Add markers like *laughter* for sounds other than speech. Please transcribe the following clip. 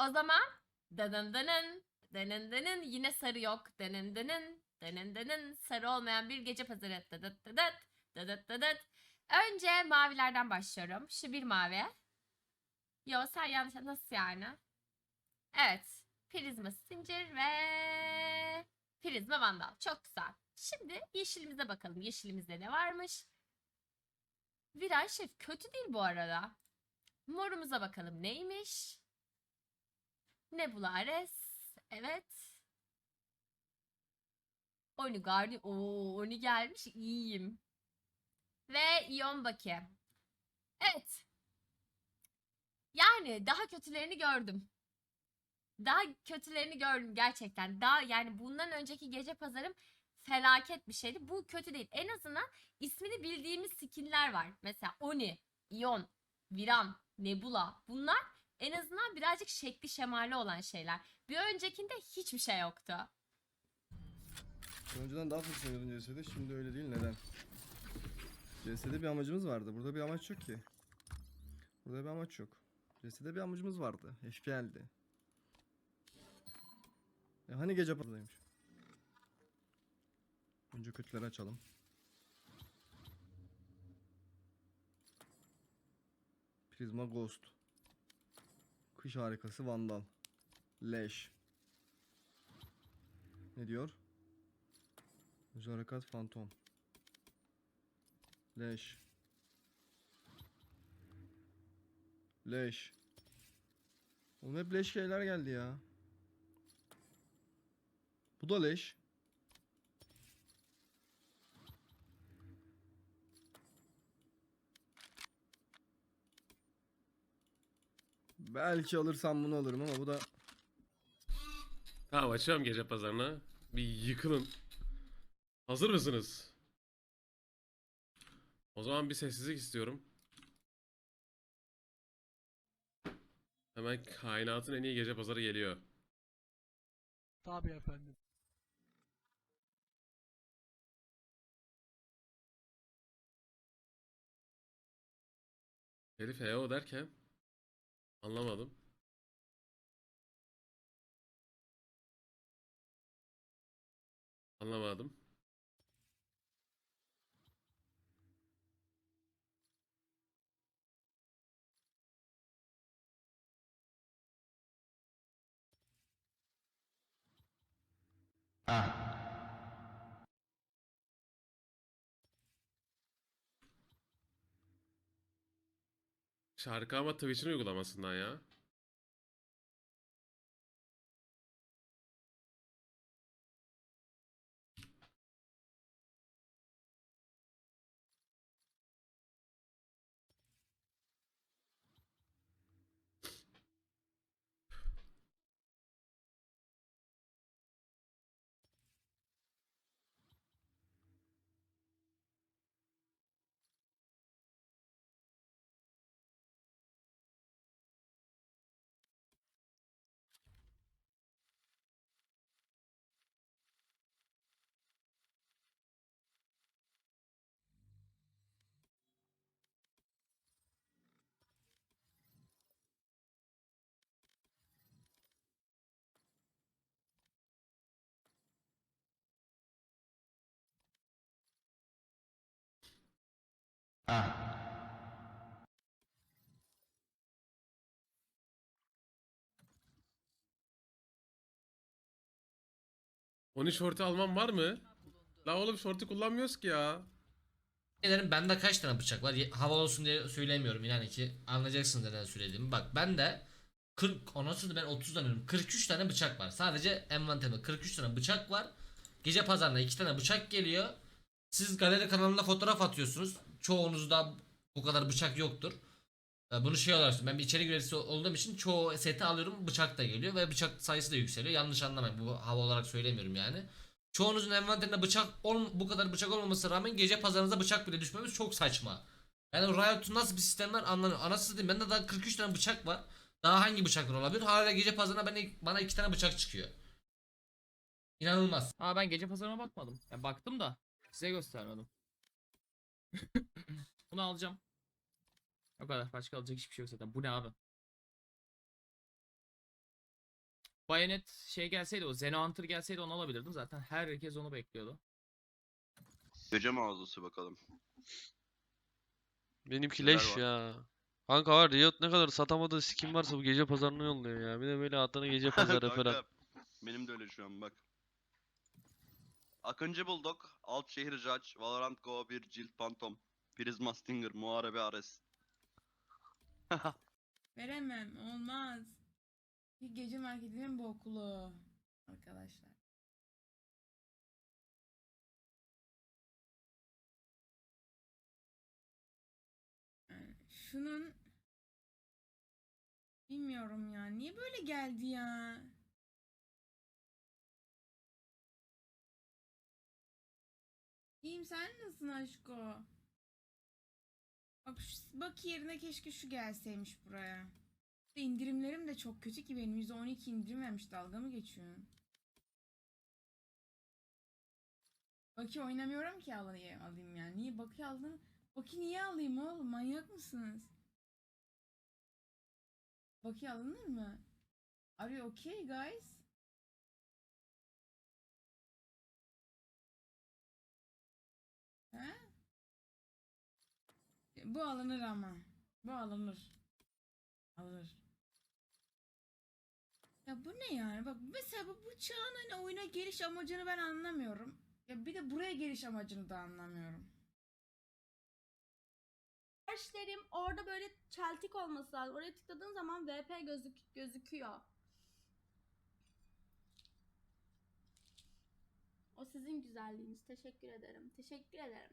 O zaman dının dının dının dının yine sarı yok. Dının dının dının dının sarı olmayan bir gece pazarı. Dıdıt dıdıt dıdıt dıdıt. Önce mavilerden başlıyorum. Şu bir mavi. Yo sen yanlış nasıl yani? Evet. Prizma zincir ve prizma vandal. Çok güzel. Şimdi yeşilimize bakalım. Yeşilimizde ne varmış? Viraj şef kötü değil bu arada. Morumuza bakalım neymiş? Nebula Ares. Evet. Oni Gardi. Oo, Oni gelmiş. İyiyim. Ve Ion Baki. Evet. Yani daha kötülerini gördüm. Daha kötülerini gördüm gerçekten. Daha yani bundan önceki gece pazarım felaket bir şeydi. Bu kötü değil. En azından ismini bildiğimiz skinler var. Mesela Oni, Ion, Viram, Nebula. Bunlar en azından birazcık şekli şemali olan şeyler. Bir öncekinde hiçbir şey yoktu. Önceden daha fazla seviyordun CS'de şimdi öyle değil neden? CS'de bir amacımız vardı. Burada bir amaç yok ki. Burada bir amaç yok. CS'de bir amacımız vardı. FPL'di. E hani gece patladaymış? Önce kötüleri açalım. Prisma Ghost. Kış harikası Vandal. Leş. Ne diyor? Harekat fantom. Leş. Leş. Oğlum hep leş şeyler geldi ya. Bu da leş. Belki alırsam bunu alırım ama bu da Tamam açıyorum gece pazarına. Bir yıkılın. Hazır mısınız? O zaman bir sessizlik istiyorum. Hemen kainatın en iyi gece pazarı geliyor. Tabii efendim. Herif EO derken anlamadım. Anlamadım. Şarkı ama Twitch'in uygulamasından ya. Onu şortu almam var mı? La oğlum şortu kullanmıyoruz ki ya. Ederim bende kaç tane bıçak var? Ye- Havalı olsun diye söylemiyorum yani ki anlayacaksınız neden söylediğimi. Bak bende 40 onasını ben 30 tane 43 tane bıçak var. Sadece envanterimde 43 tane bıçak var. Gece pazarına 2 tane bıçak geliyor. Siz galeri kanalına fotoğraf atıyorsunuz. Çoğunuzda bu kadar bıçak yoktur. Ee, Bunu şey olarak ben bir içerik üreticisi olduğum için çoğu seti alıyorum bıçak da geliyor ve bıçak sayısı da yükseliyor. Yanlış anlamayın bu hava olarak söylemiyorum yani. Çoğunuzun envanterinde bıçak ol, bu kadar bıçak olmamasına rağmen gece pazarınıza bıçak bile düşmemiz çok saçma. Yani Riot'un nasıl bir sistem var anlamıyorum. Anasını diyeyim bende daha 43 tane bıçak var. Daha hangi bıçaklar olabilir? Hala gece pazarına bana, bana 2 tane bıçak çıkıyor. İnanılmaz. Aa ben gece pazarına bakmadım. Ya baktım da size göstermedim. *laughs* Bunu alacağım. O kadar. Başka alacak hiçbir şey yok zaten. Bu ne abi? Bayonet şey gelseydi o Zeno Hunter gelseydi onu alabilirdim. Zaten herkes onu bekliyordu. Gece mağazası bakalım. Benimki Neler leş var? ya. Kanka var Riot ne kadar satamadığı skin varsa bu gece pazarına yolluyor ya. Bir de böyle adına gece *laughs* pazarı Kanka, falan. Benim de öyle şu an bak. Akıncı Bulldog, Altşehir Judge, Valorant Go 1, Jilt Phantom, Prisma Stinger, Muharebe Ares. *laughs* Veremem. Olmaz. Bir gece marketinin bu okulu. Arkadaşlar. Şunun bilmiyorum ya. Niye böyle geldi ya? İyiyim sen nasılsın aşko? Bak, şu, bak yerine keşke şu gelseymiş buraya. İşte indirimlerim de çok kötü ki benim %12 indirim vermiş dalga mı geçiyorsun? Baki oynamıyorum ki alayım, alayım yani. Niye Baki aldım? Baki niye alayım oğlum? Manyak mısınız? Baki alınır mı? Are you okay guys? Bu alınır ama. Bu alınır. Alınır. Ya bu ne yani? Bak mesela bu bıçağın hani oyuna geliş amacını ben anlamıyorum. Ya bir de buraya geliş amacını da anlamıyorum. Derim orada böyle çeltik olması lazım. Oraya tıkladığın zaman VP gözük gözüküyor. O sizin güzelliğiniz. Teşekkür ederim. Teşekkür ederim.